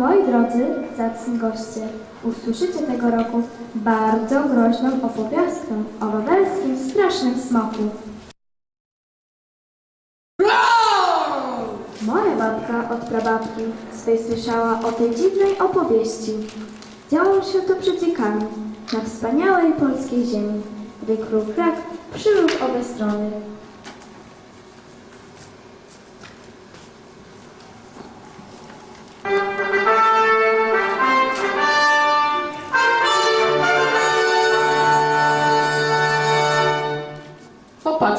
Moi drodzy, zacni goście, usłyszycie tego roku bardzo groźną opowiastkę o wawelskim strasznym smoku. Moja babka od prababki swej słyszała o tej dziwnej opowieści. Działo się to przed wiekami, na wspaniałej polskiej ziemi, gdy król krak przyrósł obie strony.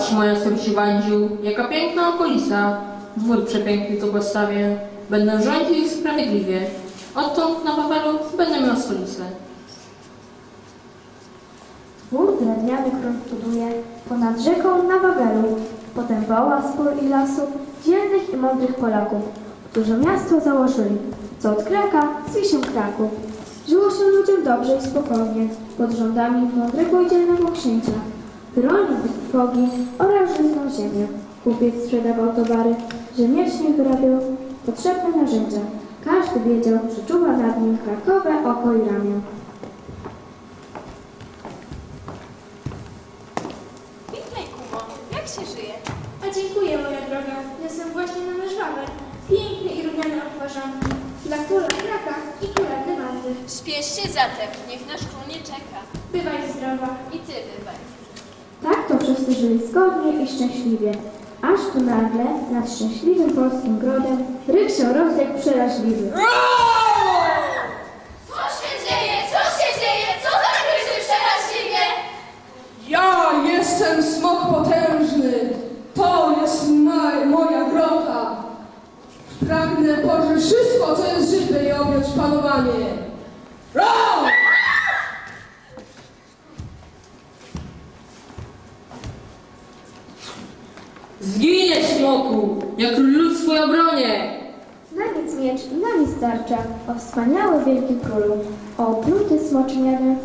Popatrz, moja sąsiadziu, jaka piękna okolica. Dwór przepiękny tu postawię. Będę rządził sprawiedliwie. Odtąd na Wawelu będę miał stolicę. Dwór drewniany król buduje ponad rzeką na Wawelu. Potem woła z pól i lasów dzielnych i mądrych Polaków, którzy miasto założyli, co od Kraka zwie się Kraków. Żyło się ludziom dobrze i spokojnie, pod rządami mądrego i dzielnego księcia. Bronił bogi oraz żyzną ziemię. Kupiec sprzedawał towary, rzemieślnik wyrabiał potrzebne narzędzia. Każdy wiedział, że czuwa nad nim krakowe oko i ramię. Witaj, Kumo. Jak się żyje? A dziękuję, moja droga. Jestem właśnie na nasz Wawel. Piękny i rumiany obwarzanki. Dla króla Kraka i królewny Wandy. Śpiesz się zatem, niech nasz król nie czeka. Bywaj zdrowa. I ty bywaj. Wszyscy żyli zgodnie i szczęśliwie. Aż tu nagle nad szczęśliwym polskim grodem ryk się rozległ przeraźliwy. Co się dzieje? Co się dzieje? Co za kryży przeraźliwie? Ja jestem smok potężny. To jest ma, moja grota. Pragnę pożyć wszystko, co jest żywe i objąć panowanie. Smoku, jak lud swój obronie! Na nic miecz i na nic tarcza, o wspaniały wielki królu, o opluty smoczyniany,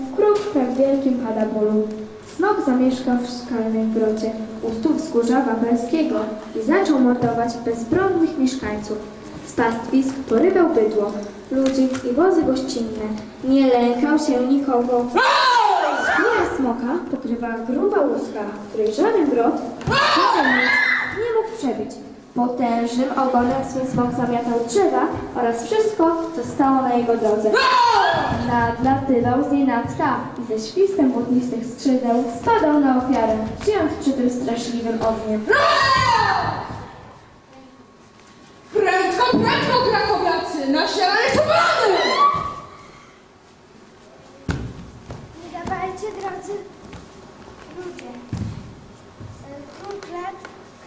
w wielkim pada bólu. Smok zamieszkał w skalnej grocie, u stóp wzgórza wawelskiego i zaczął mordować bezbronnych mieszkańców. Z pastwisk porywał bydło, ludzi i wozy gościnne. Nie lękał się nikogo. Skóra smoka pokrywała gruba łuska, której żaden grot żaden nie mógł przebić. Potężnym ogonem swój smok zamiatał drzewa oraz wszystko, co stało na jego drodze. Nadlatywał z nienacka i ze świstem błotnistych skrzydeł spadał na ofiarę, żyjąc przy tym straszliwym ogniem. Prędko, prędko, krakowiacy! Na śniadanie sobrany! Nie dawajcie, drodzy ludzie. E, Król Krak,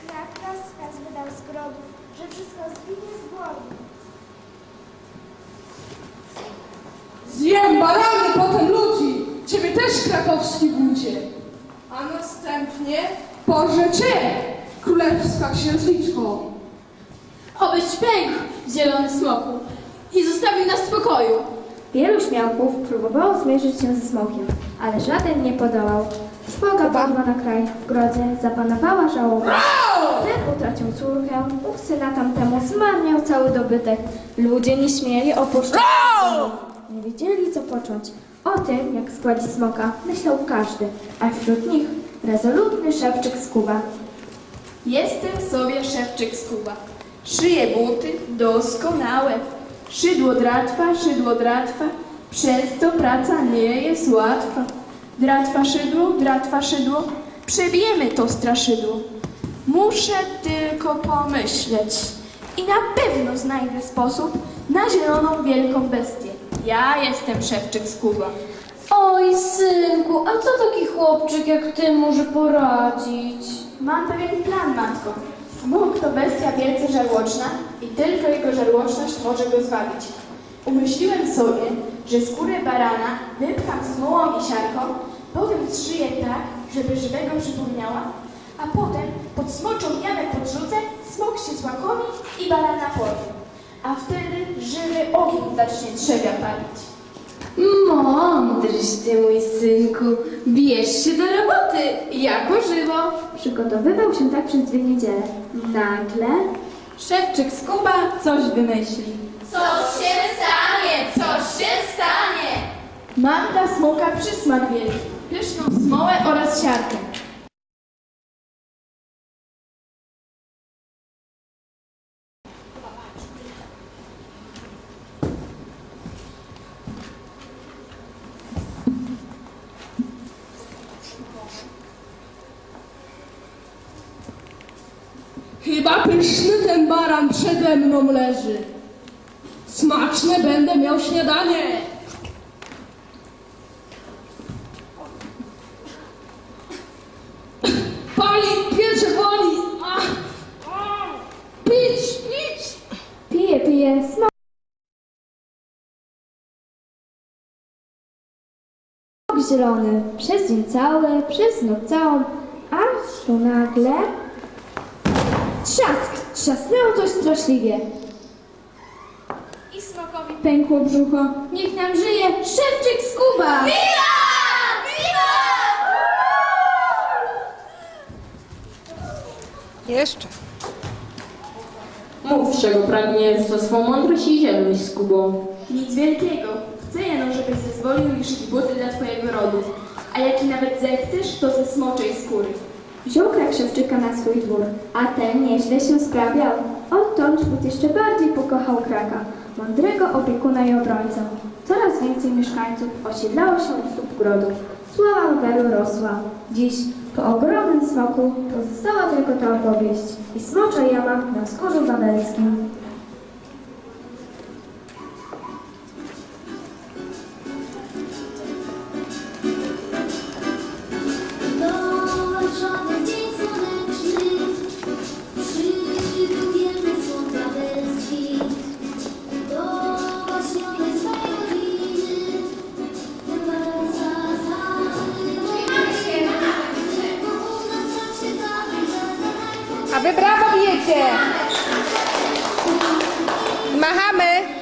Krak rozkaz wydał z grobu, że wszystko zginie z głodu. Zjem barany, potem ludzi. Ciebie też krakowski wójcie. A następnie pożę cię, królewska księżniczko. Obyś pękł, zielony smoku, i zostawił nas w spokoju. Wielu śmiałków próbowało zmierzyć się ze smokiem, ale żaden nie podołał. Smoga padła na kraj, w grodzie zapanowała żałoba. Ten utracił córkę, ów syna tamtemu zmarniał cały dobytek. Ludzie nie śmieli opuszczać domu. Wiedzieli, co począć. O tym, jak zgładzić smoka, myślał każdy, a wśród nich rezolutny szewczyk z Kuba. Jestem sobie szewczyk z Kuba. Szyję buty doskonałe. Szydło dratwa, szydło dratwa, przez to praca nie jest łatwa. Dratwa szydło, dratwa szydło, przebijemy to straszydło. Muszę tylko pomyśleć i na pewno znajdę sposób na zieloną wielką bestię. Ja jestem szewczyk z Kuba. Oj, synku, a co taki chłopczyk jak ty może poradzić? Mam pewien plan, matko. Smok to bestia wielce żarłoczna i tylko jego żarłoczność może go zwabić. Umyśliłem sobie, że skórę barana wypcham smołą i siarką, potem zszyję tak, żeby żywego przypomniała, a potem pod smoczą jamę podrzucę, smok się złakomi i barana powie. A wtedy żywy ogień zacznie trzewia palić. Mądryś ty, mój synku. Bierz się do roboty, jako żywo. Przygotowywał się tak przez dwie niedziele. Nagle Szewczyk Skuba coś wymyśli. Coś się stanie, coś się stanie. Mam dla smoka przysmak wielki, pyszną smołę oraz siarkę. Pyszny ten baran przede mną leży. Smaczne będę miał śniadanie. Pali, piecze ach. Pić, pić. Pije, pije, smok zielony, przez dzień cały, przez noc całą, aż tu nagle... Trzask! Trzasnęło coś straszliwie. I smokowi pękło brzucho. Niech nam żyje szewczyk skuba! Mów, czego pragniesz za swą mądrość i zielność z Kubą. Nic wielkiego. Chcę jeno, żebyś zezwolił mi szyć buty dla twojego rodu. A jaki nawet zechcesz, to. Wziął krak szewczyka na swój dwór, a ten nieźle się sprawiał. Odtąd but jeszcze bardziej pokochał kraka, mądrego opiekuna i obrońcę. Coraz więcej mieszkańców osiedlało się u stóp grodu. Sława Weru rosła. Dziś po ogromnym smoku pozostała tylko ta opowieść i smocza jama na wzgórzu wawelskim. A wy brawo bijecie! Machamy!